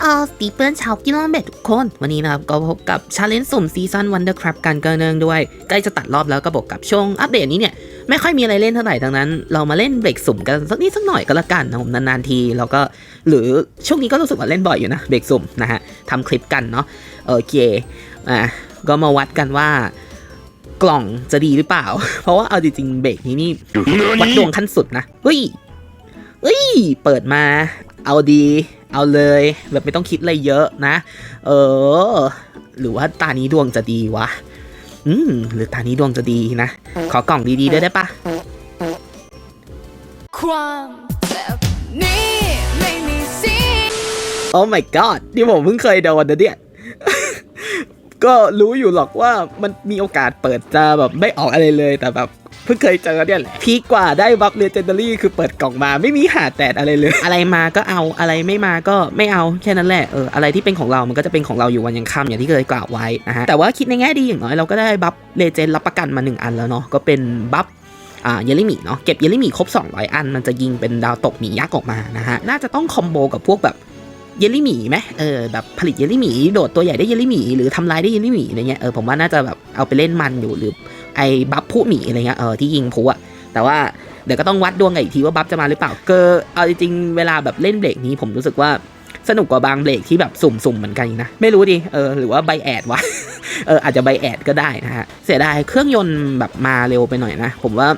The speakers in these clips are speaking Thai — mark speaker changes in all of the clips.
Speaker 1: แอร์ออสตีเปิลชาวกิโลเมตรทุกคน วันนี้นะครับก็พบกับชาเลนจ์สุ่มซีซันวันเดอร์ครับกันกันเนืองด้วย ใกล้จะตัดรอบแล้วก็บอกกับช่วงอัปเดตนี้เนี่ย ไม่ค่อยมีอะไรเล่นเท่าไหร่ดังนั้น เรามาเล่นเบรกสุ่มกันสักนิดสักหน่อยก็แล้วกันนะผมนานๆทีแล้วก็หรือช่วงนี้ก็รู้สึกว่าเล่นบ่อยอยู่นะเบรกสุ่มนะฮะทำคลิปกันเนาะโอเคอะก็มาวัดกันว่ากล่องจะดีหรือเปล่า เพราะว่าเอาจริงๆเบรกนี้นี่วัดดวงขั้นสุดนะเฮ้ยเฮ้ยเปิดมาเอาดี เอาเลยแบบไม่ต้องคิดอะไรเยอะนะ เออ หรือว่าตานี้ดวงจะดีวะ อืม หรือตานี้ดวงจะดีนะ ขอกล่องดีๆด้วยได้ปะ
Speaker 2: ความแบบนี้ไม่มีสิ้น
Speaker 1: โอ้ my god ที่ผมเพิ่งเคยโดนนะเนี่ย ก็รู้อยู่หรอกว่ามันมีโอกาสเปิดจะแบบไม่ออกอะไรเลยแต่แบบเพิ่งเคยเจอเนี่ยแหละพีคกว่าได้บัฟเลเจนดารี่คือเปิดกล่องมาไม่มีหาแตดอะไรเลย อะไรมาก็เอาอะไรไม่มาก็ไม่เอาแค่นั้นแหละเอออะไรที่เป็นของเรามันก็จะเป็นของเราอยู่วันยังค่ำอย่างที่เคยกล่าวไว้นะฮะแต่ว่าคิดในแง่ดีอย่างน้อยเราก็ได้บัฟเลเจนรับประกันมาหนึ่งอันแล้วเนาะก็เป็นบัฟอ่าเยลลี่หมีเนาะเก็บเยลลี่หมีครบ 200 อัน มันจะยิงเป็นดาวตกหมียักษ์ออกมานะฮะน่าจะต้องคอมโบกับพวกแบบ เยลลี่หมีไหมเออแบบผลิตเยลลี่หมีโดดตัวใหญ่ได้เยลลี่หมีหรือทำลายได้เยลลี่หมีอะไรเงี้ยเออผมว่าน่าจะแบบเอาไปเล่นมันอยู่หรือไอ้บัฟผู้หมีอะไรเงี้ยเออที่ยิงผู้อะแต่ว่าเดี๋ยวก็ต้องวัดดวงกันอีกทีว่าบัฟจะมาหรือเปล่าเกอเอาจริงๆเวลาแบบเล่นเบรกนี้ผมรู้สึกว่าสนุกกว่าบางเบรกที่แบบสุ่มๆเหมือนกันนะ ไม่รู้ดิเออหรือว่าไบแอดวะเอออาจจะไบแอดก็ได้นะฮะเสียดายเครื่องยนต์แบบมาเร็วไปหน่อยนะ ผมว่า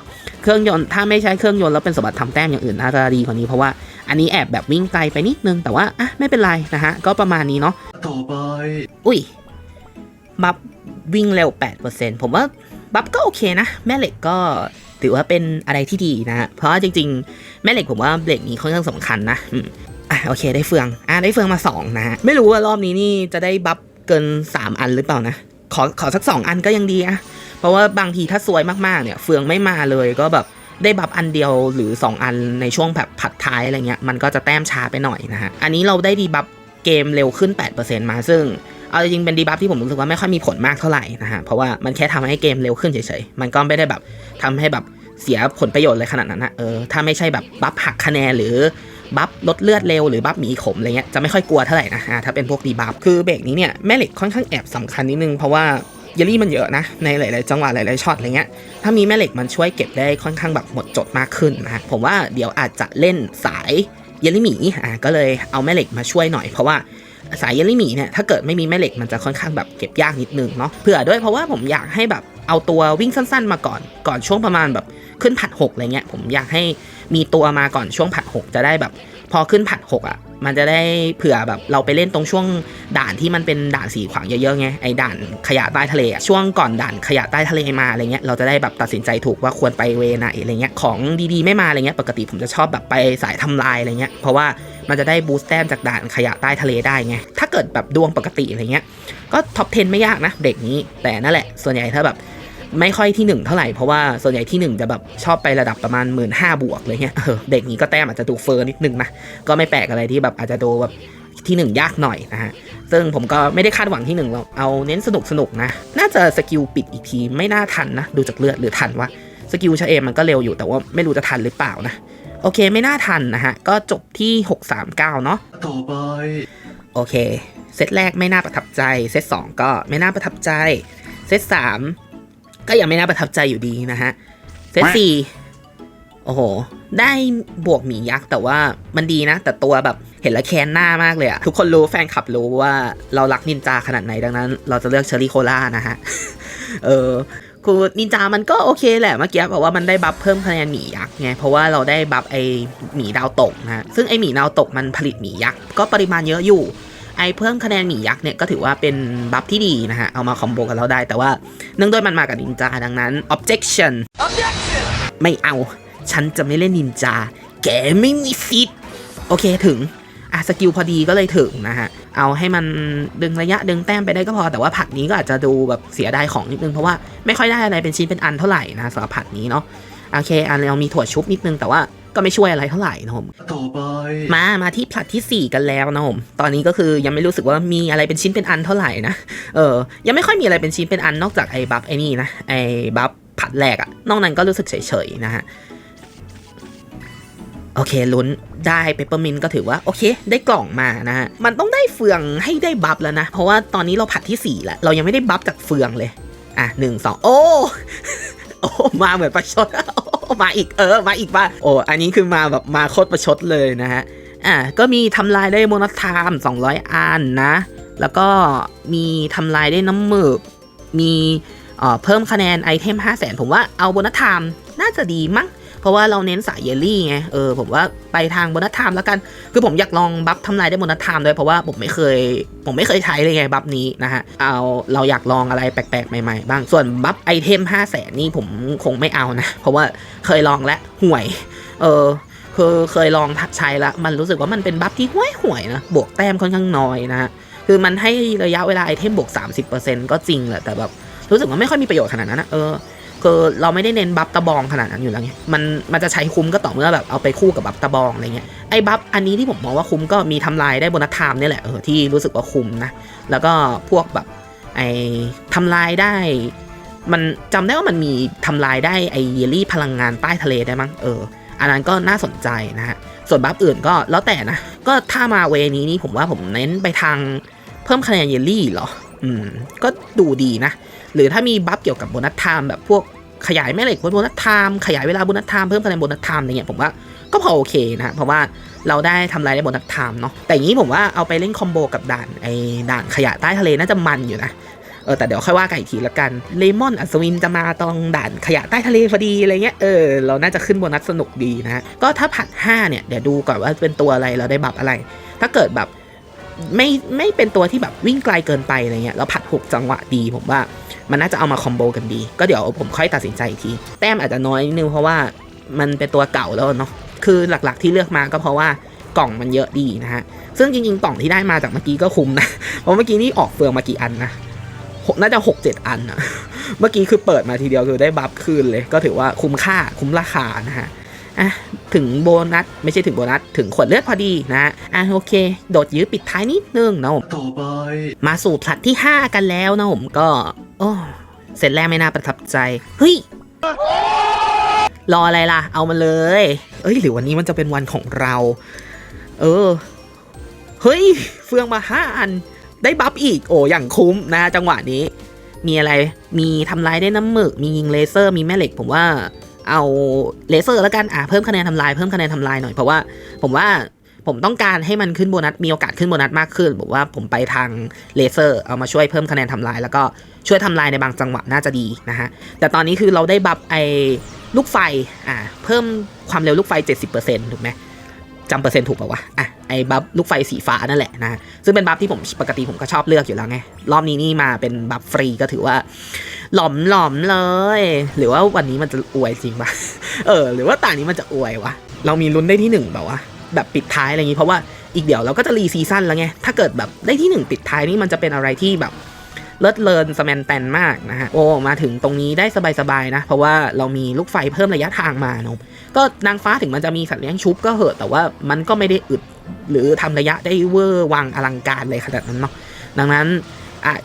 Speaker 1: เครื่องยนต์ถ้าไม่ใช้เครื่องยนต์แล้วเป็นสมบัติทำแต้มอย่างอื่นน่าจะดีกว่านี้เพราะว่า อันนี้แอบแบบวิ่งไกลไปนิดนึง แต่ว่าอะไม่เป็นไรนะฮะ ก็ประมาณนี้เนาะ
Speaker 3: ต่อไป
Speaker 1: อุ้ย บัฟวิ่งเร็ว 8%ผมว่าบัฟก็โอเคนะ แม่เหล็กก็ถือว่าเป็นอะไรที่ดีนะฮะ เพราะว่าจริง ๆ แม่เหล็กผมว่าเบรกนี้ค่อนข้างสำคัญนะอืมอะโอเคได้เฟือง อะได้เฟืองมา 2 นะฮะ ไม่รู้ว่ารอบนี้นี่จะได้บัฟเกิน 3 อันหรือเปล่านะ ขอขอสัก 2 อันก็ยังดีอะเพราะว่าบางทีถ้าซวยมากๆเนี่ย เฟืองไม่มาเลยก็แบบ ได้บัฟอันเดียวหรือ 2 อันในช่วงแบบผัดท้ายอะไรเงี้ยมันก็จะแต้มช้าไปหน่อยนะฮะอันนี้เราได้ดีบัฟเกมเร็วขึ้น 8%มาซึ่งเอาจริงเป็นดีบัฟที่ผมรู้สึกว่าไม่ค่อยมีผลมากเท่าไหร่นะฮะเพราะว่ามันแค่ทำให้เกมเร็วขึ้นเฉยๆมันก็ไม่ได้แบบทำให้แบบเสียผลประโยชน์เลยขนาดนั้นนะเออถ้าไม่ใช่แบบบัฟหักคะแนนหรือบัฟลดเลือดเร็วหรือบัฟหมีขมอะไรเงี้ยจะไม่ค่อยกลัวเท่าไหร่นะอ่าถ้าเป็นพวกดีบัฟคือเบรกนี้เนี่ยแม่เหล็กค่อนข้างแอบสำคัญนิดนึงเพราะว่า เยลลี่มันเยอะนะ ในหลาย ๆ จังหวะหลาย ๆ ช็อตอะไรเงี้ย ถ้ามีแม่เหล็กมันช่วยเก็บได้ค่อนข้างแบบหมดจดมากขึ้นนะผมว่าเดี๋ยวอาจจะเล่นสายเยลลี่หมีอ่าก็เลยเอาแม่เหล็กมาช่วยหน่อยเพราะว่าสายเยลลี่หมีเนี่ยถ้าเกิดไม่มีแม่เหล็กมันจะค่อนข้างแบบเก็บยากนิดนึงเนาะเผื่อด้วยเพราะว่าผมอยากให้แบบเอาตัววิ่งสั้น ๆ มาก่อนก่อนช่วงประมาณแบบขึ้นผัดหกอะไรเงี้ยผมอยากให้มีตัวมาก่อนช่วงผัดหกจะได้แบบ พอขึ้นผัดหกอะ มันจะได้เผื่อแบบเราไปเล่นตรงช่วงด่านที่มันเป็นด่านสีขวางเยอะๆไงไอ้ด่านขยะใต้ทะเลช่วงก่อนด่านขยะใต้ทะเลมาอะไรเงี้ยเราจะได้แบบตัดสินใจถูกว่าควรไปเวไหนอะไรเงี้ยของดีๆไม่มาอะไรเงี้ยปกติผมจะชอบแบบไปสายทำลายอะไรเงี้ยเพราะว่ามันจะได้บูสต์แต้มจากด่านขยะใต้ทะเลได้ไงถ้าเกิดแบบดวงปกติอะไรเงี้ยก็ท็อป 10 ไม่ยากนะเด็กนี้แต่นั่นแหละส่วนใหญ่ถ้าแบบ ไม่ค่อยที่1เท่าไหร่ เพราะว่าส่วนใหญ่ที่1จะแบบชอบไประดับประมาณ1 5ื่นบวกเลยเงี้ยเด็กนี้ก็แต้มอาจจะดูเฟอร์นิดนึงนะก็ไม่แปลกอะไรที่แบบอาจจะโดแบบที่1ยากหน่อยนะฮะ ซึ่งผมก็ไม่ได้คาดหวังที่1หรอกเราเอาเน้นสนุกสนุกนะ น่าจะสกิลปิดอีกทีไม่น่าทันนะ ดูจากเลือดหรือทันวะ สกิลชาเอมมันก็เร็วอยู่แต่ว่าไม่รู้จะทันหรือเปล่านะ โอเคไม่น่าทันนะฮะ ก็จบที่ 639 เนาะ
Speaker 3: ต่อไป
Speaker 1: โอเค เซตแรกไม่น่าประทับใจ เซตสองก็ไม่น่าประทับใจ เซตสาม ก็ยังไม่น่าประทับใจอยู่ดีนะฮะเซตสี่โอ้โห ได้บวกหมียักษ์แต่ว่ามันดีนะ แต่ตัวแบบเห็นแล้วแค้นหน้ามากเลยอะทุกคนรู้แฟนคลับรู้ว่าเรารักนินจาขนาดไหนดังนั้น เราจะเลือกเชอรี่โคล่านะฮะ เออคือนินจามันก็โอเคแหละเมื่อกี้เพราะว่ามันได้บัฟเพิ่มคะแนนหมียักษ์ไงเพราะว่าเราได้บัฟไอหมีดาวตกนะฮะซึ่งไอหมีดาวตกมันผลิตหมียักษ์ก็ปริมาณเยอะอยู่ ไอเพิ่มคะแนนหมียักษ์เนี่ยก็ถือว่าเป็นบัฟที่ดีนะฮะ เอามาคอมโบกันเราได้ แต่ว่าเนื่องด้วยมันมากับนินจาดังนั้น objection ไม่เอา ฉันจะไม่เล่นนินจา แกไม่มีสิทธิ์โอเคถึงอะสกิลพอดีก็เลยถึงนะฮะ เอาให้มันดึงระยะดึงแต้มไปได้ก็พอ แต่ว่าผัดนี้ก็อาจจะดูแบบเสียดายของนิดนึง เพราะว่าไม่ค่อยได้อะไรเป็นชิ้นเป็นอันเท่าไหร่นะสำหรับผัดนี้เนาะ โอเคอันเรามีถั่วชุบนิดนึงแต่ว่า ก็ไม่ช่วยอะไรเท่าไหร่นะผม
Speaker 3: ต่อไป
Speaker 1: มามาที่พลัดที่ 4 กันแล้วนะผมตอนนี้ก็คือยังไม่รู้สึกว่ามีอะไรเป็นชิ้นเป็นอันเท่าไหร่นะเออยังไม่ค่อยมีอะไรเป็นชิ้นเป็นอันนอกจากไอ้บัฟไอ้นี่นะไอ้บัฟผัดแรกอะนอกนั้นก็รู้สึกเฉยๆนะฮะโอเคลุ้นได้เปปเปอร์มินก็ถือว่า โอเค ได้กล่องมานะฮะ มันต้องได้เฟืองให้ได้บัฟแล้วนะ เพราะว่าตอนนี้เราผัดที่ 4 แล้ว เรายังไม่ได้บัฟจากเฟืองเลย อะหนึ่งสองโอ้ โอ้ มาเหมือนประชดโอ้ มาอีกเออมาอีกมาโอ้อันนี้คือมาแบบมาโคตรประชดเลยนะฮะอะก็มีทำลายได้โมนัสไทม์200 อันนะ แล้วก็มีทำลายได้น้ำหมึก มีเอ่อเพิ่มคะแนนไอเทม 5 0 0 0 0 0 ผมว่าเอาโบนัสไทม์น่าจะดีมั้ง เพราะว่าเราเน้นสายเยลลี่ไงเออผมว่าไปทางโบนัสไทม์แล้วกัน คือผมอยากลองบัฟทำลายได้โบนัสไทม์ด้วยเพราะว่าผมไม่เคย ผมไม่เคยใช้เลยไงบัฟนี้นะฮะเอาเราอยากลองอะไรแปลกๆ ใหม่ๆ บ้างส่วนบัฟไอเทม5 0 0 0 0 0นี่ผมคงไม่เอานะ เพราะว่าเคยลองแล้วห่วย เออคือเคยลองใช้ละมันรู้สึกว่ามันเป็นบัฟที่ห่วยห่วยๆนะบวกแต้มค่อนข้างน้อยนะฮะคือมันให้ระยะเวลาไอเทมบวก 30%ก็จริงแหละแต่แบบรู้สึกว่าไม่ค่อยมีประโยชน์ขนาดนั้นนะเออ คือเราไม่ได้เน้นบัฟตะบองขนาดนั้นอยู่แล้วไงมันมันจะใช้คุ้มก็ต่อเมื่อแบบเอาไปคู่กับบัฟตะบองอะไรเงี้ยไอ้บัฟอันนี้ที่ผมมองว่าคุ้มก็มีทำลายได้โบนัสไทม์เนี่ยแหละเออที่รู้สึกว่าคุ้มนะแล้วก็พวกแบบไอ้ทำลายได้ มันจำได้ว่ามันมีทำลายได้ไอเยลลี่พลังงานใต้ทะเลได้มั้งเออ อันนั้นก็น่าสนใจนะฮะส่วนบัฟอื่นก็แล้วแต่นะก็ถ้ามาเวนี้นี่ผมว่าผมเน้นไปทางเพิ่มคะแนนเยลลี่เหรออืมก็ดูดีนะ หรือถ้ามีบัฟเกี่ยวกับโบนัสไทม์แบบพวกขยายแม่เหล็กโบนัสไทม์ขยายเวลาโบนัสไทม์เพิ่มคะแนนโบนัสไทม์อะไรเงี้ยผมว่าก็พอโอเคนะเพราะว่าเราได้ทำลายได้โบนัสไทม์เนาะแต่อย่างนี้ผมว่าเอาไปเล่นคอมโบกับด่านไอ้ด่านขยะใต้ทะเลน่าจะมันอยู่นะเออแต่เดี๋ยวค่อยว่ากันอีกทีละกันเลมอนอัศวินจะมาตรงด่านขยะใต้ทะเลพอดีอะไรเงี้ยเออเราน่าจะขึ้นโบนัสสนุกดีนะก็ถ้าผัด5เนี่ยเดี๋ยวดูก่อนว่าเป็นตัวอะไรเราได้บัฟอะไร ถ้าเกิดแบบ ไม่ไม่เป็นตัวที่แบบวิ่งไกลเกินไปอะไรเงี้ยแล้วผัด6จังหวะดีผมว่า มันน่าจะเอามาคอมโบกันดี ก็เดี๋ยวผมค่อยตัดสินใจอีกที แต้มอาจจะน้อยนิดนึงเพราะว่ามันเป็นตัวเก่าแล้วเนาะคือหลักๆที่เลือกมาก็เพราะว่ากล่องมันเยอะดีนะฮะ ซึ่งจริงๆกล่องที่ได้มาจากเมื่อกี้ก็คุ้มนะ เพราะเมื่อกี้นี่ออกเฟืองมากี่อันนะน่าจะหกเจ็ดอันอะเมื่อกี้คือเปิดมาทีเดียวคือได้บัฟคืนเลย ก็ถือว่าคุ้มค่าคุ้มราคานะฮะ อะถึงโบนัส ไม่ใช่ถึงโบนัส ถึงขวดเลือดพอดีนะฮะอะโอเค โดดยื้อปิดท้ายนิดนึงนะผม
Speaker 3: ต่อไป
Speaker 1: มาสู่พลัดที่ 5 กันแล้วนะผมก็โอ้เสร็จแรกไม่น่าประทับใจ เฮ้ย รออะไรล่ะ เอามาเลย เอ้ย หรือวันนี้มันจะเป็นวันของเรา เออ เฮ้ย เฟืองมาห้าอัน ได้บัฟอีก โอ้อย่างคุ้มนะจังหวะนี้ มีอะไร มีทำลายได้น้ำหมึก มียิงเลเซอร์ มีแม่เหล็ก ผมว่า เอาเลเซอร์แล้วกันอะเพิ่มคะแนนทำลายเพิ่มคะแนนทำลายหน่อยเพราะว่าผมว่าผมต้องการให้มันขึ้นโบนัสมีโอกาสขึ้นโบนัสมากขึ้นบอกว่าผมไปทางเลเซอร์เอามาช่วยเพิ่มคะแนนทำลาย แล้วก็ช่วยทำลายในบางจังหวะน่าจะดีนะฮะแต่ตอนนี้คือเราได้บัฟไอ้ลูกไฟอ่าเพิ่มความเร็วลูกไฟ 70%ถูกไหม จำเปอร์เซ็นต์ถูกป่าวะ อะ ไอ้บัฟลูกไฟสีฟ้านั่นแหละนะ ซึ่งเป็นบัฟที่ผมปกติผมก็ชอบเลือกอยู่แล้วไง รอบนี้นี่มาเป็นบัฟฟรีก็ถือว่า หลอมหลอมๆเลย หรือว่าวันนี้มันจะอวยจริงปะเออ หรือว่าตานี้มันจะอวยวะ เรามีลุ้นได้ที่หนึ่งแบบว่าแบบปิดท้ายอะไรอย่างนี้ เพราะว่าอีกเดี๋ยวเราก็จะรีซีซั่นแล้วไง ถ้าเกิดแบบได้ที่หนึ่งปิดท้ายนี่มันจะเป็นอะไรที่แบบเลิศเลินสแมนแตนมากนะฮะ โอ้ มาถึงตรงนี้ได้สบายๆนะ เพราะว่าเรามีลูกไฟเพิ่มระยะทางมาเนอะ ก็นางฟ้าถึงมันจะมีสัตว์เลี้ยงชุบก็เหอะแต่ว่ามันก็ไม่ได้อึดหรือทำระยะได้เวอร์วังอลังการเลยขนาดนั้นเนาะดังนั้น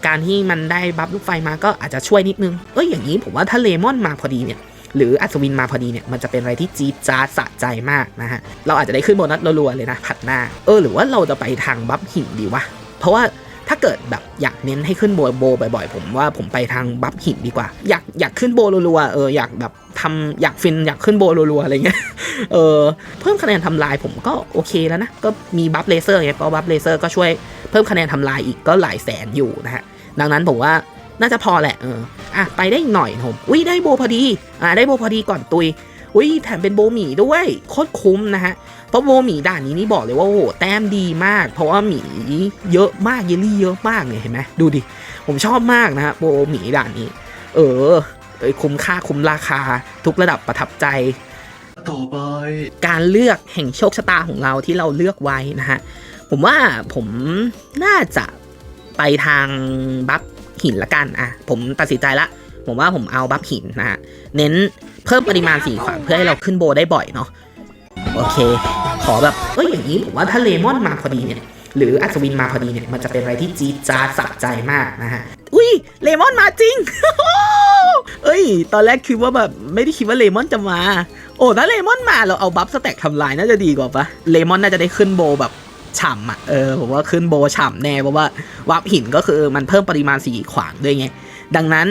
Speaker 1: การที่มันได้บัฟลูกไฟมาก็อาจจะช่วยนิดนึง เอ้ยอย่างนี้ผมว่าถ้าเลมอนมาพอดีเนี่ยหรืออัศวินมาพอดีเนี่ยมันจะเป็นอะไรที่จี๊ดจ๊าดสะใจมากนะฮะ เราอาจจะได้ขึ้นโบนัสรัวๆเลยนะผัดหน้า เออหรือว่าเราจะไปทางบัฟหินดีวะ เพราะว่า ถ้าเกิดแบบอยากเน้นให้ขึ้นโบโบบ่อยๆ ผมว่าผมไปทางบัฟหินดีกว่า อยากอยากขึ้นโบรัวๆเอออยากแบบทำอยากฟินอยากขึ้นโบรัวๆอะไรเงี้ยเออเพิ่มคะแนนทำลายผมก็โอเคแล้วนะก็มีบัฟเลเซอร์ไงเพราะบัฟเลเซอร์ก็ช่วยเพิ่มคะแนนทำลายอีกก็หลายแสนอยู่นะฮะดังนั้นผมว่าน่าจะพอแหละเอออะไปได้หน่อยผมอุ้ยได้โบพอดีอะได้โบพอดีก่อนตุยอุ้ยแถมเป็นโบหมีด้วยโคตรคุ้มนะฮะ เพราะโบหมีด่านนี้นี่บอกเลยว่าโอ้โหแต้มดีมาก เพราะว่าหมีเยอะมากเยลลี่เยอะมากเนี่ยเห็นไหมดูดิผมชอบมากนะฮะโบหมีด่านนี้ เออเอ้ยคุ้มค่าคุ้มราคา ทุกระดับประทับใจ
Speaker 3: ต่อไป
Speaker 1: การเลือกแห่งโชคชะตาของเราที่เราเลือกไว้นะฮะผมว่าผมน่าจะไปทางบัฟหินละกันอะผมตัดสินใจละ ผมว่าผมเอาบัฟหินนะฮะเน้นเพิ่มปริมาณสีขวานเพื่อให้เราขึ้นโบได้บ่อยเนาะ โอเค ขอแบบเอ้ยอย่างนี้ผมว่าถ้าเลมอนมาพอดีเนี่ยหรืออัศวินมาพอดีเนี่ยมันจะเป็นอะไรที่จี๊ดจ๊าดสะใจมากนะฮะอุ้ยเลมอนมาจริงเอ้ย ตอนแรกคิดว่าแบบไม่ได้คิดว่าเลมอนจะมา โอ้ถ้าเลมอนมาเราเอาบัฟสแต็กทำลายน่าจะดีกว่าปะเลมอนน่าจะได้ขึ้นโบแบบฉ่ำอะเออผมว่าขึ้นโบฉ่ำแน่เพราะว่าวับหินก็คือมันเพิ่มปริมาณสีขวางด้วยไงดังนั้น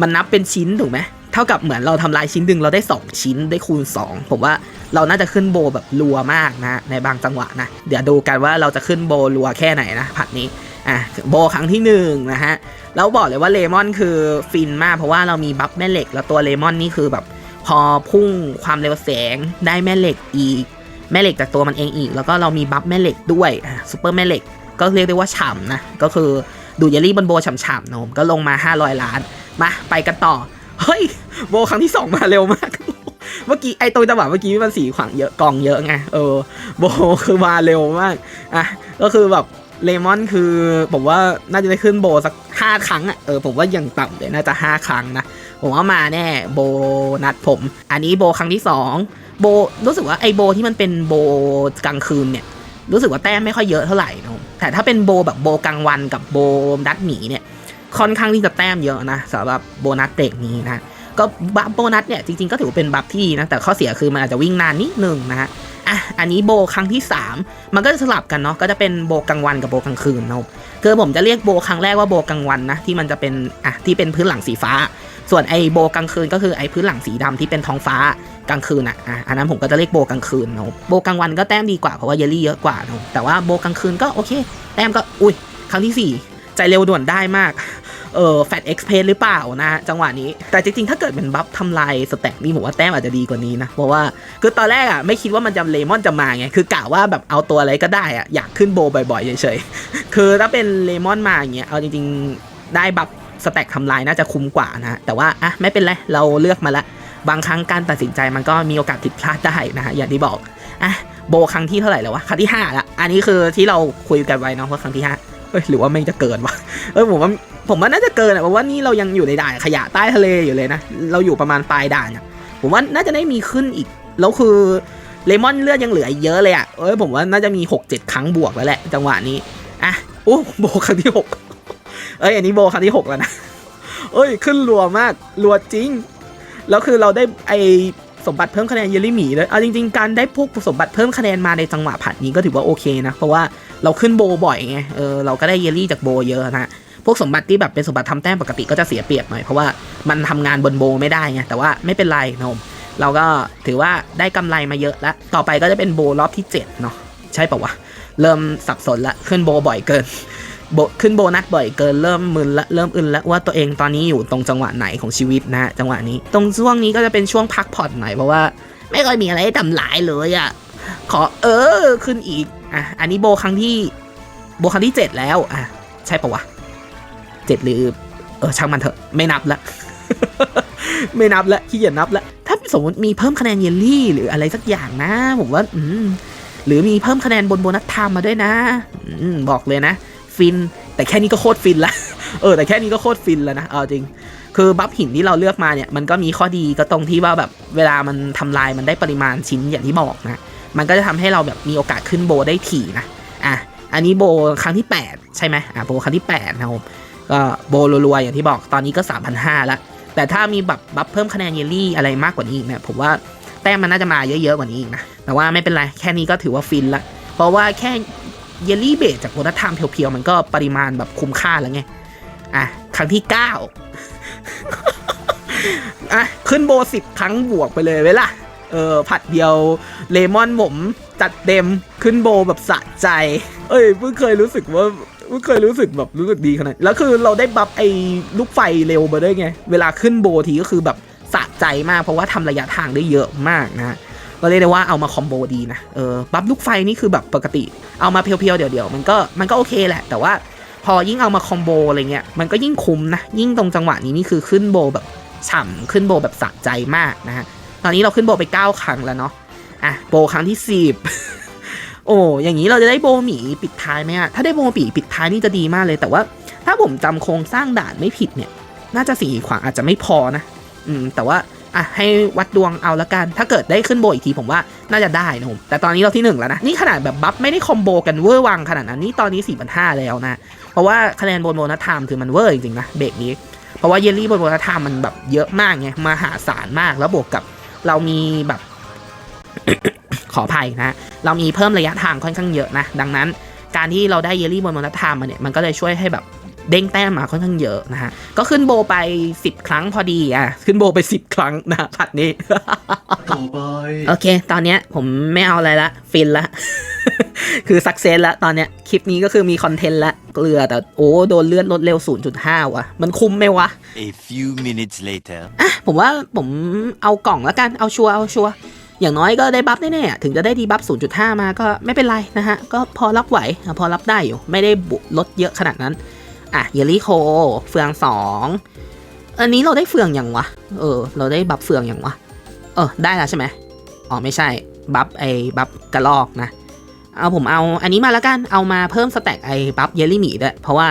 Speaker 1: มันนับเป็นชิ้นถูกไหม เท่ากับเหมือนเราทำลายชิ้นหนึ่งเราได้ 2 ชิ้นได้คูณ 2 ผมว่าเราน่าจะขึ้นโบแบบรัวมากนะ ในบางจังหวะนะ เดี๋ยวดูกันว่าเราจะขึ้นโบรัวแค่ไหนนะผัดนี้อะโบครั้งที่หนึ่งนะฮะแล้วบอกเลยว่าเลมอนคือฟินมาก เพราะว่าเรามีบัฟแม่เหล็ก แล้วตัวเลมอนนี่คือแบบ พอพุ่งความเร็วแสงได้แม่เหล็กอีก แม่เหล็กจากตัวมันเองอีก แล้วก็เรามีบัฟแม่เหล็กด้วยซูเปอร์แม่เหล็กก็เรียกได้ว่าฉ่ำนะก็คือดูเยลลี่บนโบฉ่ำๆนะผมก็ลงมา 500 ล้านมาไปกันต่อ เฮ้ยโบครั้งที่2มาเร็วมาก เมื่อกี้ไอตัวจังหวะเมื่อกี้มันสีขวางเยอะกองเยอะไงเออโบคือมาเร็วมากอะก็คือแบบเลมอนคือผมว่าน่าจะได้ขึ้นโบสัก5ครั้งอะเออผมว่ายังต่ำเลยน่าจะ5ครั้งนะผมว่ามาแน่โบนัดผม อันนี้โบครั้งที่2โบรู้สึกว่าไอโบที่มันเป็นโบกลางคืนเนี่ยรู้สึกว่าแต้มไม่ค่อยเยอะเท่าไหร่นะแต่ถ้าเป็นโบแบบโบกลางวันกับโบนัดหมีเนี่ย ค่อนข้างที่จะแต้มเยอะนะสำหรับโบนัสเด็กนี้นะก็บัฟโบนัสเนี่ยจริงๆก็ถือว่าเป็นบัฟที่ดีนะแต่ข้อเสียคือมันอาจจะวิ่งนานนิดนึงนะฮะอะอันนี้โบครั้งที่ 3 มันก็จะสลับกันเนาะก็จะเป็นโบกลางวันกับโบกลางคืนเนาะคือผมจะเรียกโบครั้งแรกว่าโบกลางวันนะที่มันจะเป็นอะที่เป็นพื้นหลังสีฟ้า ส่วนไอโบกลางคืนก็คือไอพื้นหลังสีดำที่เป็นท้องฟ้ากลางคืนอะอะอันนั้นผมก็จะเรียกโบกลางคืนเนาะโบกลางวันก็แต้มดีกว่าเพราะว่าเยลลี่เยอะกว่าเนาะแต่ว่าโบกลางคืนก็โอเค แต้มก็อุ้ยครั้งที่ 4 ใจเร็วด่วนได้มาก เออแฟตเอ็กซ์เพหรือเปล่านะจังหวะนี้ แต่จริงๆ ถ้าเกิดเป็นบัฟทำลายสแต็กนี่ผมว่าแต้มอาจจะดีกว่านี้นะ เพราะว่าคือตอนแรกอะไม่คิดว่ามันจะเลมอนจะมาไง คือกะว่าแบบเอาตัวอะไรก็ได้อะอยากขึ้นโบบ่อยๆเฉยๆ คือถ้าเป็นเลมอนมาอย่างเงี้ยเอาจริงๆได้บัฟสแต็กทำลายน่าจะคุ้มกว่านะแต่ว่าอะไม่เป็นไรเราเลือกมาละบางครั้งการตัดสินใจมันก็มีโอกาสผิดพลาดได้นะฮะอย่างที่บอกอะโบครั้งที่เท่าไหร่แล้ววะครั้งที่ห้าละอันนี้คือที่เราคุยกันไว้เนาะว่าครั้งที่ห้าเอ้ยหรือว่าไม่จะเกินวะเอ้ยผมว่า ผมว่าน่าจะเกินอะเพราะว่านี่เรายังอยู่ในด่านขยะใต้ทะเลอยู่เลยนะ เราอยู่ประมาณปลายด่านอะผมว่าน่าจะได้มีขึ้นอีก แล้วคือเลมอนเลือดยังเหลือเยอะเลยอะเอ้ยผมว่าน่าจะมี 6 7 ครั้งบวกแล้วแหละ จังหวะนี้ อะโอ้โบครั้งที่ 6 เอ้ยอันนี้โบครั้งที่ 6 แล้วนะ เอ้ยขึ้นรัวมากรัวจริง แล้วคือเราได้ไอสมบัติเพิ่มคะแนนเยลลี่หมีเลย เอาจริงๆ การได้พวกสมบัติเพิ่มคะแนนมาในจังหวะผัดนี้ก็ถือว่าโอเคนะ เพราะว่าเราขึ้นโบบ่อยไง เออเราก็ได้เยลลี่จากโบเยอะนะ พวกสมบัติที่แบบเป็นสมบัติทำแต้มปกติก็จะเสียเปรียบหน่อย เพราะว่ามันทำงานบนโบไม่ได้ไงแต่ว่าไม่เป็นไรนะผมเราก็ถือว่าได้กำไรมาเยอะแล้ว ต่อไปก็จะเป็นโบรอบที่7เนาะใช่ปะวะเริ่มสับสนละขึ้นโบบ่อยเกินโบขึ้นโบนัสบ่อยเกินเริ่มมึนละเริ่มอึนละว่าตัวเองตอนนี้อยู่ตรงจังหวะไหนของชีวิตนะฮะจังหวะนี้ ตรงช่วงนี้ก็จะเป็นช่วงพักผ่อนหน่อยเพราะว่าไม่ค่อยมีอะไรให้ทำหลายเลยอะ่ะขอเออขึ้นอีกอะอันนี้โบครั้งที่โบครั้งที่ 7 แล้วอะใช่ปะวะ เจ็ดหรือ เออช่างมันเถอะ ไม่นับละ ไม่นับละขี้เกียจนับละ ถ้าสมมติมีเพิ่มคะแนนเยลลี่หรืออะไรสักอย่างนะ ผมว่า อืม หรือมีเพิ่มคะแนนบนโบนัสไทม์มาด้วยนะ อืม บอกเลยนะ ฟิน แต่แค่นี้ก็โคตรฟินละ เออ แต่แค่นี้ก็โคตรฟินแล้วนะ เอาจริง คือบัฟหินที่เราเลือกมาเนี่ย มันก็มีข้อดีก็ตรงที่ว่าแบบเวลามันทำลายมันได้ปริมาณชิ้นอย่างที่บอกนะ มันก็จะทำให้เราแบบมีโอกาสขึ้นโบได้ถี่นะ อะอันนี้โบครั้งที่ 8 ใช่ไหมอะโบครั้งที่8นะครับผม ก็โบรัวๆอย่างที่บอกตอนนี้ก็ 3,500ล้วแต่ถ้ามีแบบบัฟเพิ่มคะแนนเยลลี่อะไรมากกว่านี้อีกเนี่ยผมว่าแต้มมันน่าจะมาเยอะๆกว่านี้อีกนะ แต่ว่าไม่เป็นไร แค่นี้ก็ถือว่าฟินละ เพราะว่าแค่เยลลี่เบสจากโบนัสไทม์เพียวๆ มันก็ปริมาณแบบคุ้มค่าแล้วไง อะ ครั้งที่ 9 อะ ขึ้นโบสิบครั้งบวกไปเลยเว้ยล่ะ เออผัดเดียวเลมอนผมมจัดเต็มขึ้นโบแบบสะใจ เอ้ยเพิ่งเคยรู้สึกว่าเพิ่งเคยรู้สึกแบบรู้สึกดีขนาดแล้วคือเราได้บัฟไอ้ลูกไฟเร็วมาด้วยไง เวลาขึ้นโบทีก็คือแบบสะใจมากเพราะว่าทำระยะทางได้เยอะมากนะก็เรียกได้ว่าเอามาคอมโบดีนะ เออ บัฟลูกไฟนี่คือแบบปกติ เอามาเพียวๆ เดี๋ยวๆ มันก็มันก็โอเคแหละ แต่ว่าพอยิ่งเอามาคอมโบอะไรเงี้ย มันก็ยิ่งคุ้มนะ ยิ่งตรงจังหวะนี้นี่คือขึ้นโบแบบฉ่ำขึ้นโบแบบสะใจมากนะฮะ ตอนนี้เราขึ้นโบไป 9 ครั้งแล้วเนาะอะโบครั้งที่ 10 โอ้อย่างนี้เราจะได้โบหมีปิดท้ายไหมอะถ้าได้โบหมีปิดท้ายนี่จะดีมากเลย แต่ว่าถ้าผมจำโครงสร้างด่านไม่ผิดเนี่ย น่าจะสีขวางอาจจะไม่พอนะ อืม แต่ว่าอะให้วัดดวงเอาละกัน ถ้าเกิดได้ขึ้นโบอีกทีผมว่าน่าจะได้นะผม แต่ตอนนี้เราที่หนึ่งแล้วนะ นี่ขนาดแบบบัฟไม่ได้คอมโบกันเวอร์วังขนาดนั้น นี่ตอนนี้4ี่พันห้าแล้วนะ เพราะว่าคะแนนบนโบนัสไทม์คือมันเวอร์จริงๆนะเบรกนี้ เพราะว่าเยลลี่บนโบนัสไทม์มันแบบเยอะมากไง มหาศาลมาก แล้วบวกกับ เรามีแบบ ขออภัยนะ เรามีเพิ่มระยะทางค่อนข้างเยอะนะ ดังนั้นการที่เราได้เยลลี่บนโบนัสไทม์มาเนี่ย มันก็เลยช่วยให้แบบ เด้งแต้มมาค่อนข้างเยอะนะฮะ ก็ขึ้นโบไป 10 ครั้งพอดีอะ ขึ้นโบไป 10 ครั้งนะผัดนี้
Speaker 3: ต่อไป
Speaker 1: โอเค ตอนเนี้ยผมไม่เอาอะไรละ ฟินละ คือสักเซสละตอนเนี้ย คลิปนี้ก็คือมีคอนเทนต์ละ เกลือแต่โอ้ โดนเลื่อนลดเร็ว 0.5 ว่ะ มันคุ้มไหมวะ
Speaker 4: A few minutes later.
Speaker 1: อะ ผมว่าผมเอากล่องแล้วกัน เอาชัวร์เอาชัวร์อย่างน้อยก็ได้บัฟแน่ๆอะถึงจะได้ดีบัฟ 0.5 มาก็ไม่เป็นไรนะฮะ ก็พอรับไหวอะพอรับได้อยู่ ไม่ได้บุลดเยอะขนาดนั้น อะเยลลี่โค เฟืองสองอันนี้เราได้เฟืองยังวะ เออ เราได้บัฟเฟืองยังวะ เออ ได้แล้วใช่ไหมอ๋อ ไม่ใช่ บัฟไอ้บัฟกระลอกนะ เอาผมเอาอันนี้มาแล้วกัน เอามาเพิ่มสแต็กไอ้บัฟเยลลี่หมีด้วย เพราะว่า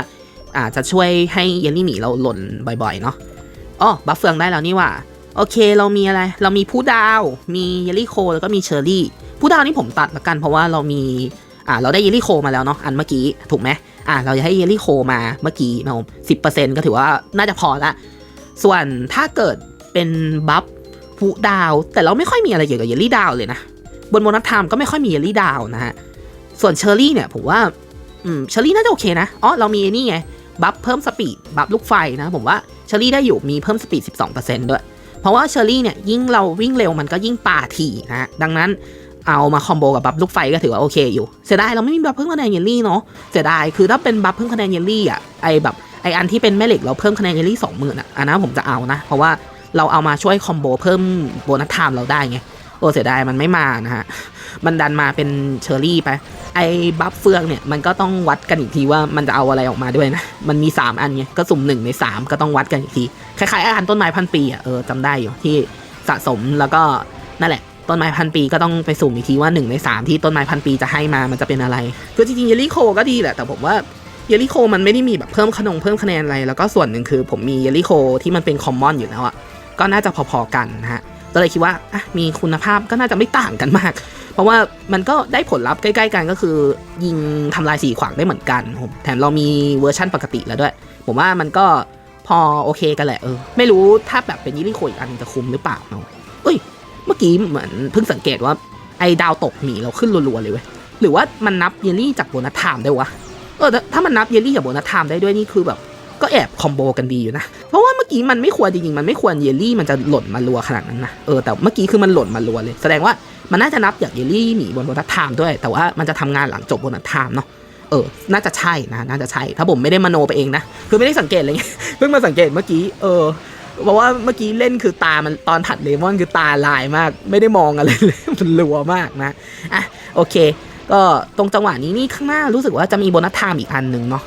Speaker 1: อาจจะช่วยให้เยลลี่หมีเราหล่นบ่อยๆ เนาะอ๋อ บัฟเฟืองได้แล้วนี่ว่า โอเค เรามีอะไร เรามีผู้ดาว มีเยลลี่โค แล้วก็มีเชอร์รี่ ผู้ดาวนี่ผมตัดละกัน เพราะว่าเรามี อ่าเราได้เยลลี่โคมาแล้วเนาะอันเมื่อกี้ถูกไหมอ่าเราจะให้เยลลี่โคมาเมื่อกี้นะผมสิบเปอร์เซ็นต์ก็ถือว่าน่าจะพอละส่วนถ้าเกิดเป็นบัฟผู้ดาว แต่เราไม่ค่อยมีอะไรเกี่ยวกับเยลลี่ดาวเลยนะ บนโบนัสไทม์ก็ไม่ค่อยมีเยลลี่ดาวนะฮะส่วนเชอร์รี่เนี่ยผมว่าอืมเชอร์รี่น่าจะโอเคนะอ๋อเรามีไอ้นี่ไงบัฟเพิ่มสปีดบัฟลูกไฟนะผมว่าเชอร์รี่ได้อยู่มีเพิ่มสปีด 12%ด้วย เพราะว่าเชอร์รี่เนี่ยยิ่งเราวิ่งเร็วมันก็ยิ่งป่าถี่นะฮะดังนั้น เอามาคอมโบกับบัฟลูกไฟก็ถือว่าโอเคอยู่ เสียดายเราไม่มีบัฟเพิ่มคะแนนเยลลี่เนาะ เสียดายคือถ้าเป็นบัฟเพิ่มคะแนนเยลลี่อะไอแบบไออันที่เป็นแม่เหล็กเราเพิ่มคะแนนเยลลี่สองหมื่นอะอันนั้นผมจะเอานะ เพราะว่าเราเอามาช่วยคอมโบเพิ่มโบนัสไทม์เราได้ไงโอ้เสียดายมันไม่มานะฮะ มันดันมาเป็นเชอร์รี่ไป ไอ้บัฟเฟืองเนี่ยมันก็ต้องวัดกันอีกทีว่ามันจะเอาอะไรออกมาด้วยนะ มันมี 3 อันไงก็สุ่มหนึ่งใน 3 ก็ต้องวัดกันอีกที คล้ายๆอาหารต้นไม้พันปีอะเออจำได้อยู่ที่สะสมแล้วก็นั่นแหละ ต้นไม้พันปีก็ต้องไปสุ่มอีกทีว่า 1 ใน 3 ที่ต้นไม้พันปีจะให้มามันจะเป็นอะไร คือจริงๆเยลลี่โคก็ดีแหละ แต่ผมว่าเยลลี่โคมันไม่ได้มีแบบเพิ่มขนงเพิ่มคะแนนอะไร แล้วก็ส่วนหนึ่งคือผมมีเยลลี่โคที่มันเป็นคอมมอนอยู่แล้วอะก็น่าจะพอๆกันนะฮะก็เลยคิดว่าอะมีคุณภาพก็น่าจะไม่ต่างกันมาก เพราะว่ามันก็ได้ผลลัพธ์ใกล้ ๆ กันก็คือ ยิงทำลายสีขวางได้เหมือนกันผมแถมเรามีเวอร์ชั่นปกติแล้วด้วย ผมว่ามันก็พอโอเคกันแหละเออไม่รู้ถ้าแบบเป็นยิริโคอีกอันจะคุ้มหรือเปล่าเนาะเอ้ย เมื่อกี้เหมือนเพิ่งสังเกตว่าไอ้ดาวตกหมีเราขึ้นรัวๆเลยเว้ย หรือว่ามันนับเยลลี่จากโบนัสไทม์ได้วะ เออถ้ามันนับเยลลี่จากโบนัสไทม์ได้ด้วยนี่คือแบบก็แอบคอมโบกันดีอยู่นะ เพราะว่าเมื่อกี้มันไม่ควรจริงๆ มันไม่ควรเยลลี่มันจะหล่นมารัวขนาดนั้นนะ เออแต่เมื่อกี้คือมันหล่นมารัวเลย แสดงว่ามันน่าจะนับจากเยลลี่หมีบนโบนัสไทม์ด้วย แต่ว่ามันจะทำงานหลังจบโบนัสไทม์เนาะ เออ น่าจะใช่นะ น่าจะใช่ ถ้าผมไม่ได้มโนไปเองนะ คือไม่ได้สังเกตเลยเพิ่งมาสังเกตเมื่อกี้ เออ เพราะว่าเมื่อกี้เล่นคือตามันตอนผัดเลมอนคือตาลายมาก ไม่ได้มองอะไรเลยมันรัวมากนะอะโอเค ก็ตรงจังหวะนี้นี่ข้างหน้ารู้สึกว่าจะมีโบนัสไทม์อีกอันหนึ่งเนาะ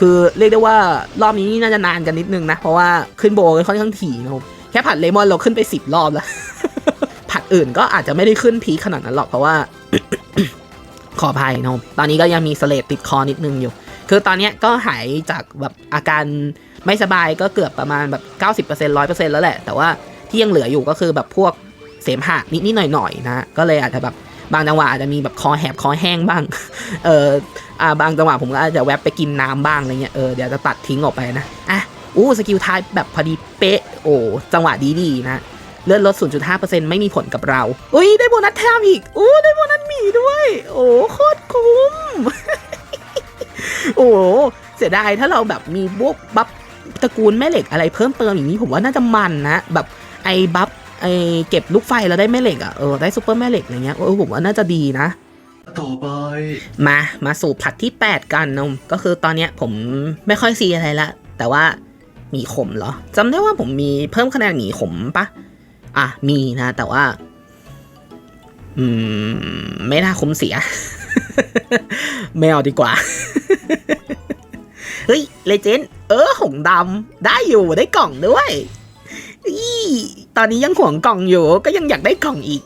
Speaker 1: คือเรียกได้ว่ารอบนี้น่าจะนานกันนิดนึงนะ เพราะว่าขึ้นโบกันค่อนข้างถี่นะครับแค่ผัดเลมอนเราขึ้นไปสิบรอบแล้ว ผัดอื่นก็อาจจะไม่ได้ขึ้นพีขนาดนั้นหรอกเพราะว่า ขออภัยนะครับตอนนี้ก็ยังมีสเลดติดคอนิดนึงอยู่ คือตอนนี้ก็หายจากแบบอาการ ไม่สบายก็เกือบประมาณแบบ 90% 100%แล้วแหละ แต่ว่าที่ยังเหลืออยู่ก็คือแบบพวกเสมหะนิดๆหน่อยๆนะก็เลยอาจจะแบบบางจังหวะอาจจะมีแบบคอแหบคอแห้งบ้าง เอออ่าบางจังหวะผมก็อาจจะแวบไปกินน้ำบ้างอะไรเงี้ย เออเดี๋ยวจะตัดทิ้งออกไปนะ อะ อู้สกิลท้ายแบบพอดีเป๊ะ โอ้ จังหวะดีๆนะ เลื่อนลด 0.5%ไม่มีผลกับเรา อุ้ยได้โบนัสแถมอีก อู้ได้โบนัสหมีด้วย โอ้โคตรคุ้ม โอ้เสียดายถ้าเราแบบมีพวกบัฟ ตระกูลแม่เหล็กอะไรเพิ่มเติมอย่างนี้ผมว่าน่าจะมันนะ แบบไอ้บัฟไอ้เก็บลูกไฟแล้วได้แม่เหล็กอะเออได้ซูเปอร์แม่เหล็กอะไรเงี้ยโอ้ผมว่าน่าจะดีนะ
Speaker 3: ต่อไป
Speaker 1: มามาสู่ผลัดที่ 8 กันนะก็คือตอนเนี้ยผมไม่ค่อยซีอะไรละ แต่ว่าหมีขมเหรอจำได้ว่าผมมีเพิ่มคะแนนหมีขมปะอะมีนะ แต่ว่า อืม ไม่น่าคุ้มเสีย ไม่เอาดีกว่า เฮ้ยเลเจนด์ เออหงดำได้อยู่ได้กล่องด้วยอีตอนนี้ยังห่วงกล่องอยู่ก็ยังอยากได้กล่องอีก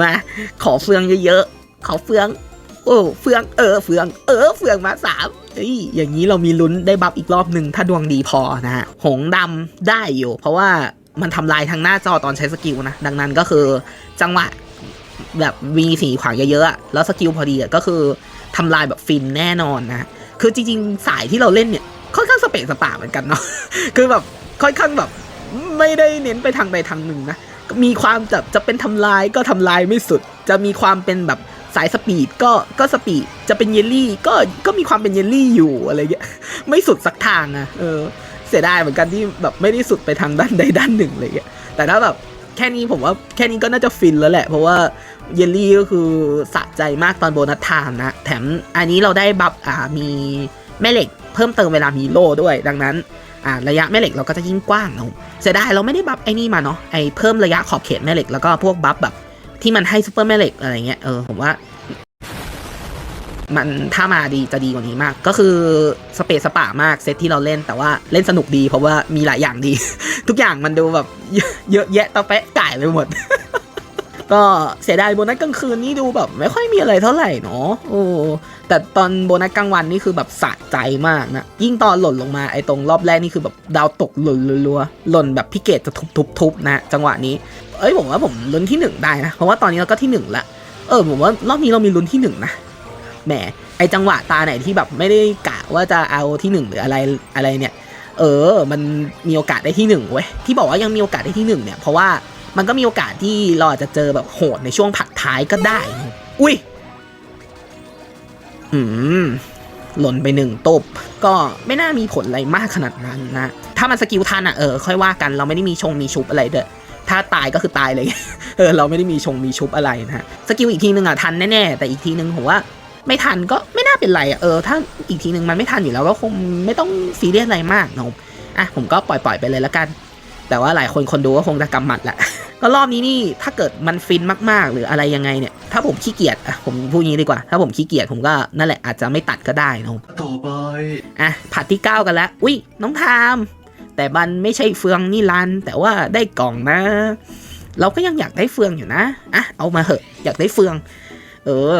Speaker 1: มาขอเฟืองเยอะๆขอเฟือง โอ้เฟืองเออเฟือง เออเฟืองมาสามอย่างนี้เรามีลุ้นได้บัฟอีกรอบหนึ่งถ้าดวงดีพอนะฮะหงดำได้อยู่ เพราะว่ามันทำลายทางหน้าจอตอนใช้สกิลนะ ดังนั้นก็คือจังหวะแบบมีสีขวางเยอะๆแล้วสกิลพอดีก็คือทำลายแบบฟินแน่นอนนะ คือจริงๆ สายที่เราเล่นเนี่ย ค่อนข้างสเปะสปะเหมือนกันเนาะคือแบบค่อนข้างแบบไม่ได้เน้นไปทางใดทางหนึ่งนะมีความจะจะเป็นทำลายก็ทำลายไม่สุด จะมีความเป็นแบบสายสปีดก็ก็สปีดจะเป็นเยลลี่ก็ก็มีความเป็นเยลลี่อยู่อะไรเงี้ยไม่สุดสักทางนะเออเสียดายเหมือนกันที่แบบไม่ได้สุดไปทางด้านใดด้านหนึ่งอะไรเงี้ยแต่ถ้าแบบแค่นี้ผมว่าแค่นี้ก็น่าจะฟินแล้วแหละ เพราะว่าเยลลี่ก็คือสะใจมากตอนโบนัสไทม์นะ แถมอันนี้เราได้บัฟอ่ามีแม่เหล็ก พิ่มเติมเวลามีโล่ด้วย ดังนั้นอ่าระยะแม่เหล็กเราก็จะยิ่งกว้างเนอะเสียดายเราไม่ได้บัฟไอ้นี่มาเนาะไอ้เพิ่มระยะขอบเขตแม่เหล็กแล้วก็พวกบัฟแบบที่มันให้ซูเปอร์แม่เหล็กอะไรเงี้ยเออผมว่า มันถ้ามาดีจะดีกว่านี้มาก ก็คือสเปซสปามากเซตที่เราเล่นแต่ว่าเล่นสนุกดีเพราะว่ามีหลายอย่างดี ทุกอย่างมันดูแบบเยอะเยอะแยะตะแปะก่ายไปหมด ก็เสียดายโบนัสกลางคืนนี่ดูแบบไม่ค่อยมีอะไรเท่าไหร่เนาะโอ้แต่ตอนโบนัสกลางวันนี่คือแบบสะใจมากนะ ยิ่งตอนหล่นลงมาไอ้ตรงรอบแรกนี่คือแบบดาวตกหล่นรัวๆหล่นแบบพิเกตจะทุบๆนะจังหวะนี้ เอ้ยผมว่าผมลุ้นที่หนึ่งได้นะ เพราะว่าตอนนี้เราก็ที่หนึ่งละเออผมว่ารอบนี้เรามีลุ้นที่หนึ่งนะแหมไอจังหวะตาไหนที่แบบไม่ได้กะว่าจะเอาที่หนึ่งหรืออะไรอะไรเนี่ย เออ มันมีโอกาสได้ที่หนึ่งเว้ยที่บอกว่ายังมีโอกาสได้ที่หนึ่งเนี่ยเพราะว่า มันก็มีโอกาสที่เราอาจจะเจอแบบโหดในช่วงผัดท้ายก็ได้ อุ้ย อืม หล่นไปหนึ่งตบ ก็ไม่น่ามีผลอะไรมากขนาดนั้นนะ ถ้ามันสกิลทันอะเออ ค่อยว่ากันเราไม่ได้มีชงมีชุบอะไรเด้อถ้าตายก็คือตายเลย เออ เราไม่ได้มีชงมีชุบอะไรนะฮะสกิลอีกทีนึงอะทันแน่ๆ แต่อีกทีนึงผมว่าไม่ทันก็ไม่น่าเป็นไรอะเออ ถ้าอีกทีหนึ่งมันไม่ทันอยู่แล้วก็คงไม่ต้องซีเรียสอะไรมากนะอะผมก็ปล่อยๆไปเลยแล้วกัน แต่ว่าหลายคนคนดูก็คงจะกำหมัดแหละ ก็รอบนี้นี่ถ้าเกิดมันฟินมากๆ หรืออะไรยังไงเนี่ย ถ้าผมขี้เกียจอะผมพูดงี้ดีกว่า ถ้าผมขี้เกียจผมก็นั่นแหละอาจจะไม่ตัดก็ได้นะ
Speaker 3: ต่อไป
Speaker 1: อะผัดที่ 9 กันแล้ว อุ้ยน้องทามแต่มันไม่ใช่เฟืองนี่รันแต่ว่าได้กล่องนะ เราก็ยังอยากได้เฟืองอยู่นะอะเอามาเหอะอยากได้เฟือง เออ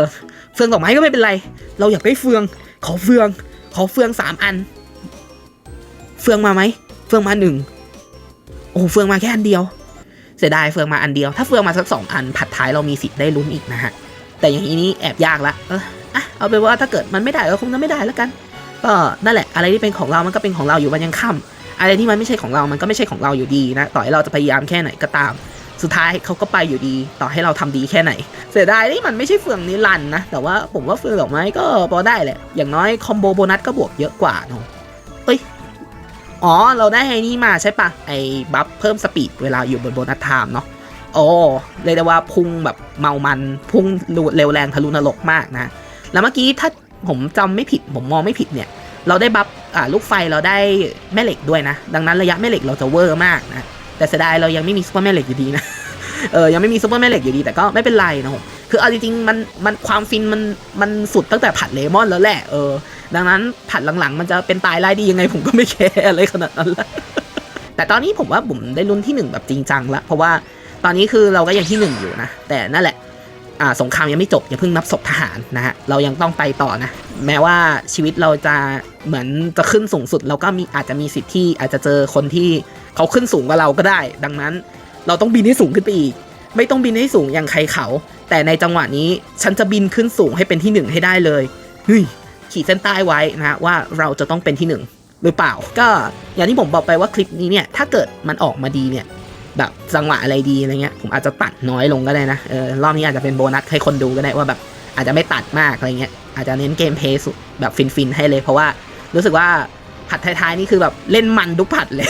Speaker 1: เฟืองดอกไม้ก็ไม่เป็นไร เราอยากได้เฟือง ขอเฟือง ขอเฟืองสามอัน เฟืองมาไหมเฟืองมาหนึ่งโอ้เฟืองมาแค่อันเดียว เสียดายเฟืองมาอันเดียว ถ้าเฟืองมาสักสองอันผัดท้ายเรามีสิทธิ์ได้ลุ้นอีกนะฮะ แต่อย่างนี้นี่แอบยากละ เอออะเอาไปนว่าถ้าเกิดมันไม่ได้ก็คงจะไม่ได้แล้วกัน ก็นั่นแหละ อะไรที่เป็นของเรามันก็เป็นของเราอยู่วันยังค่ำอะไรที่มันไม่ใช่ของเรา มันก็ไม่ใช่ของเราอยู่ดีนะ ต่อให้เราจะพยายามแค่ไหนก็ตาม สุดท้ายเขาก็ไปอยู่ดี ต่อให้เราทำดีแค่ไหน เสียดายที่มันไม่ใช่เฟืองนิรันนะ แต่ว่าผมว่าเฟืองดอกไม้ก็พอได้แหละ อย่างน้อยคอมโบโบนัสก็บวกเยอะกว่าเนาะ อ๋อ เราได้ไอ้นี่มาใช่ปะไอ้บัฟเพิ่มสปีดเวลาอยู่บนโบนัสไทม์เนาะโอ้เรียกได้ว่าพุ่งแบบเมามันพุ่งเร็วแรงทะลุนรกมากนะ แล้วเมื่อกี้ถ้าผมจำไม่ผิดผมมองไม่ผิดเนี่ย เราได้บัฟลูกไฟเราได้แม่เหล็กด้วยนะ ดังนั้นระยะแม่เหล็กเราจะเวอร์มากนะ แต่เสียดายเรายังไม่มีซุปเปอร์แม่เหล็กอยู่ดีนะเออยังไม่มีซุปเปอร์แม่เหล็กอยู่ดีแต่ก็ไม่เป็นไรนะผมคือเอาจริงๆมันมันความฟินมันมันสุดตั้งแต่ผัดเลมอนแล้วแหละเออ ดังนั้นผัดหลังๆ มันจะเป็นตายไล่ดียังไงผมก็ไม่แคร์อะไรขนาดนั้นละแต่ตอนนี้ผมว่าผมได้ลุ้นที่หนึ่งแบบจริงจังละเพราะว่าตอนนี้คือเราก็ยังที่หนึ่งอยู่นะ แต่นั่นแหละอ่าสงครามยังไม่จบอย่าเพิ่งนับศพทหารนะฮะเรายังต้องไปต่อนะ แม้ว่าชีวิตเราจะเหมือนจะขึ้นสูงสุด เราก็มีอาจจะมีสิทธิ์ที่อาจจะเจอคนที่เขาขึ้นสูงกว่าเราก็ได้ ดังนั้นเราต้องบินให้สูงขึ้นไปอีก ไม่ต้องบินให้สูงอย่างใครเขา แต่ในจังหวะนี้ฉันจะบินขึ้นสูงให้เป็นที่หนึ่งให้ได้เลยเฮ้ย ขีดเส้นใต้ไว้นะว่าเราจะต้องเป็นที่หนึ่งหรือเปล่า ก็อย่างที่ผมบอกไปว่าคลิปนี้เนี่ยถ้าเกิดมันออกมาดีเนี่ยแบบจังหวะอะไรดีอะไรเงี้ยผมอาจจะตัดน้อยลงก็ได้นะเออรอบนี้อาจจะเป็นโบนัสให้คนดูก็ได้ว่าแบบอาจจะไม่ตัดมากอะไรเงี้ยอาจจะเน้นเกมเพลย์สุดแบบฟินๆให้เลย เพราะว่ารู้สึกว่าผัดท้ายๆนี่คือแบบเล่นมันทุกผัดเลย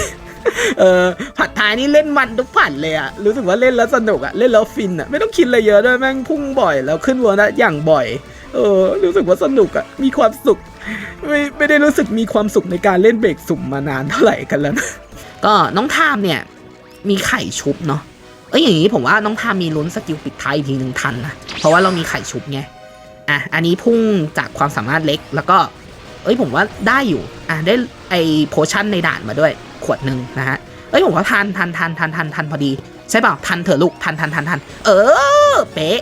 Speaker 1: เออผัดท้ายนี่เล่นมันทุกผัดเลยอะรู้สึกว่าเล่นแล้วสนุกอะเล่นแล้วฟินอะไม่ต้องคิดอะไรเยอะด้วยแม่งพุ่งบ่อยแล้วขึ้นโบนัสอย่างบ่อย เออรู้สึกว่าสนุกอะมีความสุข ไม่ไม่ได้รู้สึกมีความสุขในการเล่นเบรกสุ่มมานานเท่าไหร่กันแล้วนะก็น้องทามเนี่ย มีไข่ชุบเนาะเอ้ยอย่างนี้ผมว่าน้องทามมีลุ้นสกิลปิดท้ายอีกทีหนึ่งทันนะเพราะว่าเรามีไข่ชุบไงอะอันนี้พุ่งจากความสามารถเล็กแล้วก็ เอ้ยผมว่าได้อยู่อะได้ไอโพชั่นในด่านมาด้วยขวดหนึ่งนะฮะเอ้ยผมว่าทันทันทันทันทันทันพอดี ใช่เปล่าทันเถอะลูกทันทันทันทันเออเป๊ะ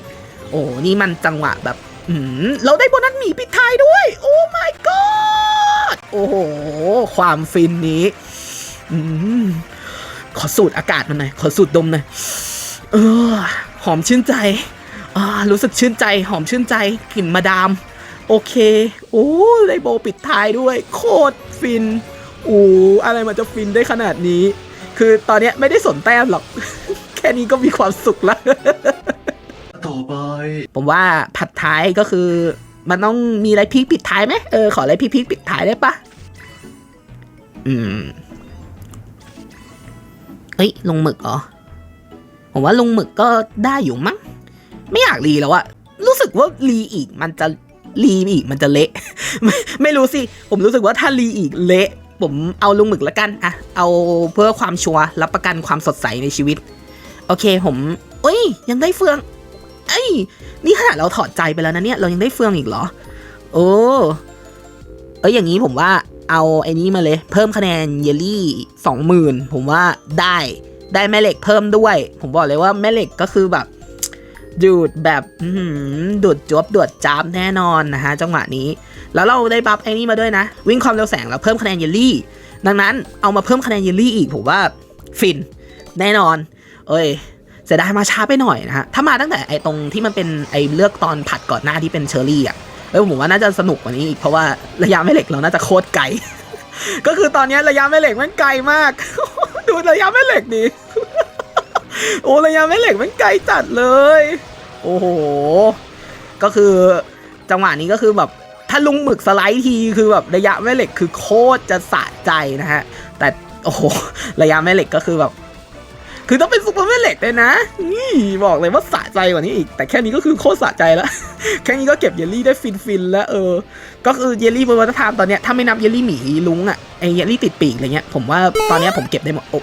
Speaker 1: โอ้นี่มันจังหวะแบบ อืมเราได้โบนัสหมีปิดท้ายด้วย โอ้ my god โอ้โห ความฟินนี้ อืม ขอสูดอากาศมันหน่อย ขอสูดดมหน่อย เออ หอมชื่นใจ อ่า รู้สึกชื่นใจ หอมชื่นใจ กลิ่นมาดาม โอเค โอ้ ได้โบปิดท้ายด้วย โคตรฟินโอ้อะไรมันจะฟินได้ขนาดนี้ คือตอนนี้ไม่ได้สนแต้มหรอก แค่นี้ก็มีความสุขแล้ว
Speaker 3: ต่อไป
Speaker 1: ผมว่าผัดท้ายก็คือ มันต้องมีอะไรพีคปิดท้ายไหมเออขออะไรพีคๆปิดท้ายได้ปะอืมเอ้ยลงหมึกเหรอผมว่าลงหมึกก็ได้อยู่มั้งไม่อยากรีแล้วอะรู้สึกว่ารีอีก มันจะรีอีกมันจะเละไม่ไม่รู้สิ ผมรู้สึกว่าถ้ารีอีกเละ ผมเอาลงหมึกละกันอะเอาเพื่อความชัวร์รับประกันความสดใสในชีวิต โอเคผมเอ้ย ยังได้เฟือง ย นี่ขนาดเราถอดใจไปแล้วนะเนี่ย เรายังได้เฟืองอีกเหรอ โอ้เอ้ยอย่างนี้ผมว่าเอาไอ้นี้มาเลย เพิ่มคะแนนเยลลี่สองหมื่นผมว่าได้ได้แม่เหล็กเพิ่มด้วย ผมบอกเลยว่าแม่เหล็กก็คือแบบดูดแบบดูดจวบดูดจามแน่นอนนะฮะจังหวะนี้ แล้วเราได้บัฟไอ้นี่มาด้วยนะ วิ่งความเร็วแสงแล้วเพิ่มคะแนนเยลลี่ ดังนั้นเอามาเพิ่มคะแนนเยลลี่อีกผมว่าฟินแน่นอน เอ้ย เสียดายมาช้าไปหน่อยนะฮะ ถ้ามาตั้งแต่ไอ้ตรงที่มันเป็นไอ้เลือกตอนผัดก่อนหน้าที่เป็นเชอร์รี่อะเอ้ยผมว่าน่าจะสนุกกว่านี้อีกเพราะว่าระยะแม่เหล็กเราน่าจะโคตรไกล ก็คือตอนนี้ระยะแม่เหล็กมันไกลมาก ดูระยะแม่เหล็กดิโอ้ระยะแม่เหล็กมันไกลจัดเลย โอ้โห ก็คือจังหวะนี้ก็คือแบบถ้าลุงหมึกสไลด์ทีคือแบบระยะแม่เหล็กคือโคตรจะสะใจนะฮะ แต่โอ้โหระยะแม่เหล็กก็คือแบบ คือต้องเป็นซุปเปอร์แม่เหล็กเลยนะนี่บอกเลยว่าสะใจกว่านี้อีก แต่แค่นี้ก็คือโคตรสะใจแล้ว แค่นี้ก็เก็บเยลลี่ได้ฟินๆแล้วเออ ก็คือเยลลี่บนวัฒนธรรมตอนเนี้ยถ้าไม่นับเยลลี่หมีลุงอะไอเยลลี่ติดปีกอะไรเงี้ย ผมว่าตอนเนี้ยผมเก็บได้หมดโอ้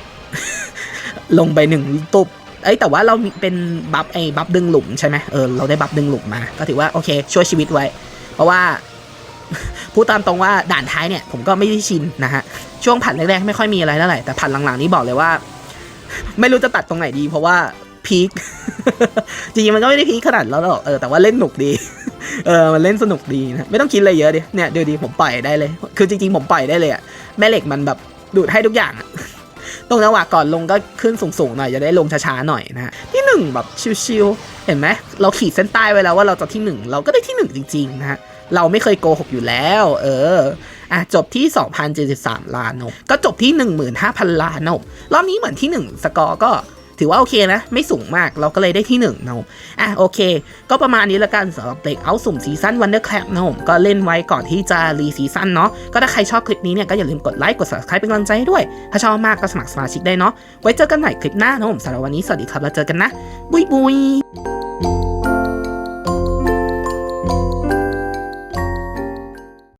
Speaker 1: ลงไปหนึ่งตุบเอ้ยแต่ว่าเราเป็นบัฟไอ้บัฟดึงหลุมใช่ไหมเออเราได้บัฟดึงหลุมมา ก็ถือว่าโอเค ช่วยชีวิตไว้ เพราะว่าพูดตามตรงว่าด่านท้ายเนี่ยผมก็ไม่ได้ชินนะฮะ ช่วงผัดแรกๆไม่ค่อยมีอะไรเท่าไหร่แต่ผัดหลังๆนี้บอกเลยว่า ไม่รู้จะตัดตรงไหนดี เพราะว่าพีค จริงๆมันก็ไม่ได้พีคขนาดแล้วหรอกเออแต่ว่าเล่นหนุกดี เออมันเล่นสนุกดีนะไม่ต้องคิดอะไรเยอะดิเนี่ยเดี๋ยวดีผมปล่อยได้เลย คือจริงๆผมปล่อยได้เลยอะแม่เหล็กมันแบบดูดให้ทุกอย่างอะตรงจังหวะก่อนลงก็ขึ้นสูงๆหน่อยจะได้ลงช้าๆหน่อยนะฮะที่หนึ่งแบบชิวๆเห็นไหมเราขีดเส้นใต้ไว้แล้วว่าเราจะที่หนึ่งเราก็ได้ที่หนึ่งจริงๆนะฮะเราไม่เคยโกหกอยู่แล้ว เออ อะจบที่ 2,073 ล้านนกก็จบที่ 15,000 ล้านนกรอบนี้เหมือนที่ 1 สกอร์ก็ถือว่าโอเคนะ ไม่สูงมากเราก็เลยได้ที่1นะผมอะโอเค ก็ประมาณนี้ละกันสำหรับเด็กเอาสุ่มซีซั่นวันเดอร์แคปนะผมก็เล่นไว้ก่อนที่จะรีซีซั่นเนาะก็ถ้าใครชอบคลิปนี้เนี่ยก็อย่าลืมกดไลค์กด subscribe เป็นกำลังใจให้ด้วย ถ้าชอบมากก็สมัครสมาชิกได้เนาะไว้เจอกันใหม่คลิปหน้านะผมสำหรับวันนี้สวัสดีครับแล้วเจอกันนะ บุยบุย